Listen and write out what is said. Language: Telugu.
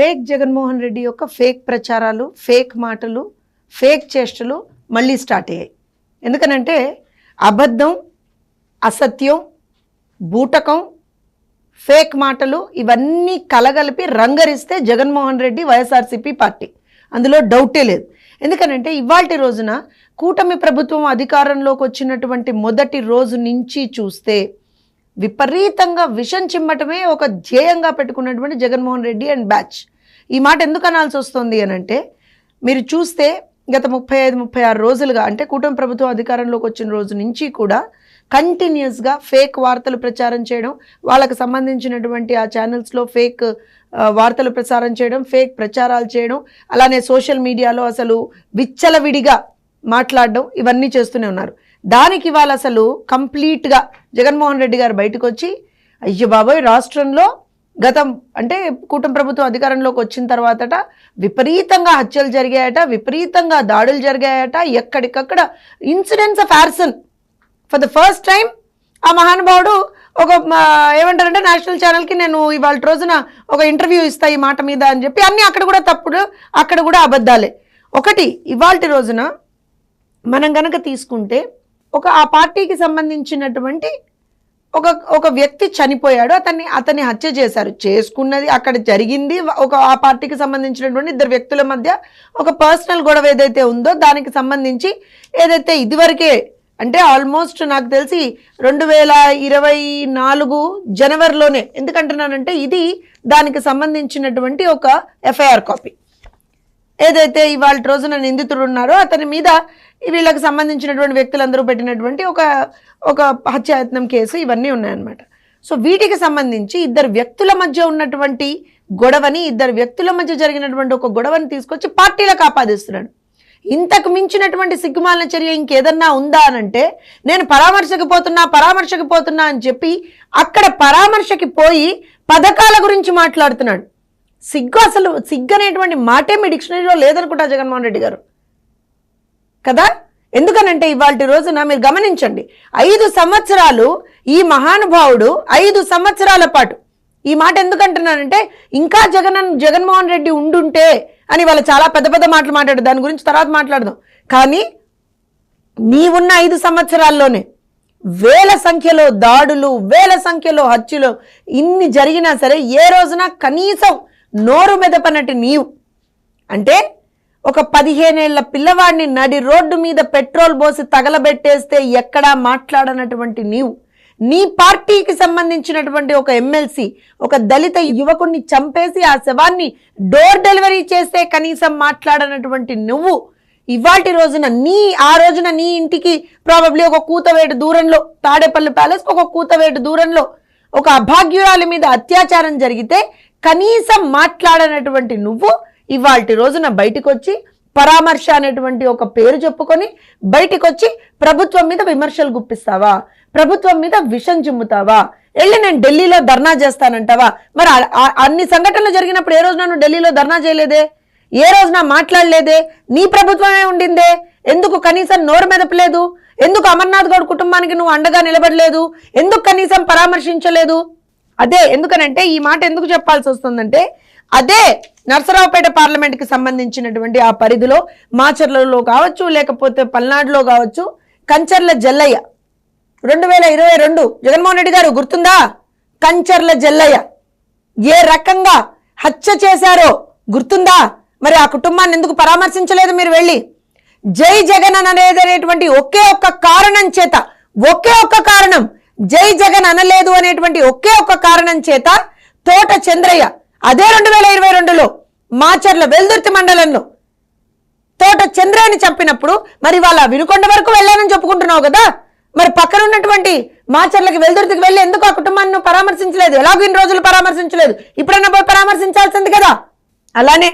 ఫేక్ జగన్మోహన్ రెడ్డి యొక్క ఫేక్ ప్రచారాలు ఫేక్ మాటలు ఫేక్ చేష్టలు మళ్ళీ స్టార్ట్ అయ్యాయి. ఎందుకనంటే అబద్ధం అసత్యం బూటకం ఫేక్ మాటలు ఇవన్నీ కలగలిపి రంగరిస్తే జగన్మోహన్ రెడ్డి వైఎస్ఆర్సీపీ పార్టీ. అందులో డౌటే లేదు. ఎందుకనంటే ఇవాల్టి రోజున కూటమి ప్రభుత్వం అధికారంలోకి వచ్చినటువంటి మొదటి రోజు నుంచి చూస్తే విపరీతంగా విషం చిమ్మటమే ఒక ధ్యేయంగా పెట్టుకున్నటువంటి జగన్మోహన్ రెడ్డి అండ్ బ్యాచ్. ఈ మాట ఎందుకు అనాల్సి వస్తుంది అని అంటే మీరు చూస్తే గత ముప్పై ఐదు ముప్పై ఆరు రోజులుగా అంటే కూటమి ప్రభుత్వం అధికారంలోకి వచ్చిన రోజు నుంచి కూడా కంటిన్యూస్గా ఫేక్ వార్తలు ప్రచారం చేయడం వాళ్ళకు సంబంధించినటువంటి ఆ ఛానల్స్లో ఫేక్ వార్తలు ప్రసారం చేయడం ఫేక్ ప్రచారాలు చేయడం అలానే సోషల్ మీడియాలో అసలు విచ్చలవిడిగా మాట్లాడడం ఇవన్నీ చేస్తూనే ఉన్నారు. దానికి వాళ్ళు అసలు కంప్లీట్గా జగన్మోహన్ రెడ్డి గారు బయటకు వచ్చి అయ్యో బాబోయ్ రాష్ట్రంలో గతం అంటే కూటమి ప్రభుత్వం అధికారంలోకి వచ్చిన తర్వాతట విపరీతంగా హత్యలు జరిగాయట విపరీతంగా దాడులు జరిగాయట ఎక్కడికక్కడ incidents of arson. For the first time ఆ మహానుభావుడు ఒక ఏమంటారంటే నేషనల్ ఛానల్కి నేను ఇవాళ రోజున ఒక ఇంటర్వ్యూ ఇస్తా ఈ మాట మీద అని చెప్పి అన్నీ అక్కడ కూడా తప్పుడు అక్కడ కూడా అబద్ధాలే. ఒకటి ఇవాళ రోజున మనం గనక తీసుకుంటే ఒక ఆ పార్టీకి సంబంధించినటువంటి ఒక ఒక వ్యక్తి చనిపోయాడు అతన్ని అతన్ని హత్య చేశారు. చేసుకున్నది అక్కడ జరిగింది. ఒక ఆ పార్టీకి సంబంధించినటువంటి ఇద్దరు వ్యక్తుల మధ్య ఒక పర్సనల్ గొడవ ఏదైతే ఉందో దానికి సంబంధించి ఏదైతే ఇదివరకే అంటే ఆల్మోస్ట్ నాకు తెలిసి రెండు వేల ఇరవై నాలుగు జనవరిలోనే ఎందుకంటున్నానంటే ఇది దానికి సంబంధించినటువంటి ఒక ఎఫ్ఐఆర్ కాపీ. ఏదైతే ఇవాళ రోజున నిందితుడు ఉన్నారో అతని మీద వీళ్ళకి సంబంధించినటువంటి వ్యక్తులందరూ పెట్టినటువంటి ఒక ఒక హత్యాయత్నం కేసు ఇవన్నీ ఉన్నాయన్నమాట. సో వీటికి సంబంధించి ఇద్దరు వ్యక్తుల మధ్య ఉన్నటువంటి గొడవని ఇద్దరు వ్యక్తుల మధ్య జరిగినటువంటి ఒక గొడవని తీసుకొచ్చి పార్టీలకు ఆపాదిస్తున్నాడు ఇంతకు మించినటువంటి సిగ్గుమాలిన చర్య ఇంకేదన్నా ఉందా అనంటే నేను పరామర్శకు పోతున్నా పరామర్శకు పోతున్నా అని చెప్పి అక్కడ పరామర్శకి పోయి పథకాల గురించి మాట్లాడుతున్నాడు. సిగ్గు అసలు సిగ్గు అనేటువంటి మాటే మీ డిక్షనరీలో లేదనుకుంటా జగన్మోహన్ రెడ్డి గారు. కదా? ఎందుకనంటే ఇవాళ రోజున మీరు గమనించండి ఐదు సంవత్సరాలు ఈ మహానుభావుడు ఐదు సంవత్సరాల పాటు. ఈ మాట ఎందుకంటున్నానంటే ఇంకా జగన్ జగన్మోహన్ రెడ్డి ఉండుంటే అని వాళ్ళు చాలా పెద్ద పెద్ద మాటలు మాట్లాడు దాని గురించి తర్వాత మాట్లాడదాం. కానీ నీవున్న ఐదు సంవత్సరాల్లోనే వేల సంఖ్యలో దాడులు వేల సంఖ్యలో హత్యలు ఇన్ని జరిగినా సరే ఏ రోజున కనీసం నోరు మెదపనటి నీవు. అంటే ఒక పదిహేనేళ్ళ పిల్లవాడిని నడి రోడ్డు మీద పెట్రోల్ పోసి తగలబెట్టేస్తే ఎక్కడా మాట్లాడనటువంటి నీవు. నీ పార్టీకి సంబంధించినటువంటి ఒక ఎమ్మెల్సీ ఒక దళిత యువకుణ్ణి చంపేసి ఆ శవాన్ని డోర్ డెలివరీ చేస్తే కనీసం మాట్లాడనటువంటి నువ్వు. ఇవాటి రోజున నీ ఆ రోజున నీ ఇంటికి ప్రాబబ్లీ ఒక కూతవేటు దూరంలో తాడేపల్లి ప్యాలెస్ ఒక కూతవేటు దూరంలో ఒక అభాగ్యురాలి మీద అత్యాచారం జరిగితే కనీసం మాట్లాడనటువంటి నువ్వు ఇవాళ రోజున బయటకు వచ్చి పరామర్శ అనేటువంటి ఒక పేరు చెప్పుకొని బయటికి వచ్చి ప్రభుత్వం మీద విమర్శలు గుప్పిస్తావా? ప్రభుత్వం మీద విషం చిమ్ముతావా? వెళ్ళి నేను ఢిల్లీలో ధర్నా చేస్తానంటావా? మరి అన్ని సంఘటనలు జరిగినప్పుడు ఏ రోజున నువ్వు ఢిల్లీలో ధర్నా చేయలేదే? ఏ రోజున మాట్లాడలేదే? నీ ప్రభుత్వమే ఉండిందే? ఎందుకు కనీసం నోరు మెదపలేదు ఎందుకు అమర్నాథ్ గౌడ్ కుటుంబానికి నువ్వు అండగా నిలబడలేదు? ఎందుకు కనీసం పరామర్శించలేదు? అదే ఎందుకనంటే ఈ మాట ఎందుకు చెప్పాల్సి వస్తుందంటే అదే నరసరావుపేట పార్లమెంట్కి సంబంధించినటువంటి ఆ పరిధిలో మాచర్లలో కావచ్చు లేకపోతే పల్నాడులో కావచ్చు కంచర్ల జల్లయ్య. రెండు వేల ఇరవై రెండు జగన్మోహన్ రెడ్డి గారు గుర్తుందా? కంచర్ల జల్లయ్య. ఏ రకంగా హత్య చేశారో గుర్తుందా? మరి ఆ కుటుంబాన్ని ఎందుకు పరామర్శించలేదు మీరు వెళ్ళి? జై జగన్ అనేది అనేటువంటి ఒకే ఒక్క కారణం చేత ఒకే ఒక్క కారణం జై జగన్ అనలేదు అనేటువంటి ఒకే ఒక్క కారణం చేత తోట చంద్రయ్య అదే రెండు వేల ఇరవై రెండులో మాచర్ల వెల్దుర్తి మండలంలో తోట చంద్రయ్యని చంపినప్పుడు మరి వాళ్ళ వినుకొండ వరకు వెళ్ళానని చెప్పుకుంటున్నావు కదా? మరి పక్కన ఉన్నటువంటి మాచర్లకి వెల్దుర్తికి వెళ్ళి ఎందుకు ఆ కుటుంబాన్ని పరామర్శించలేదు? ఎలాగో ఇన్ని రోజులు పరామర్శించలేదు. ఇప్పుడైనా పోయి పరామర్శించాల్సింది కదా? అలానే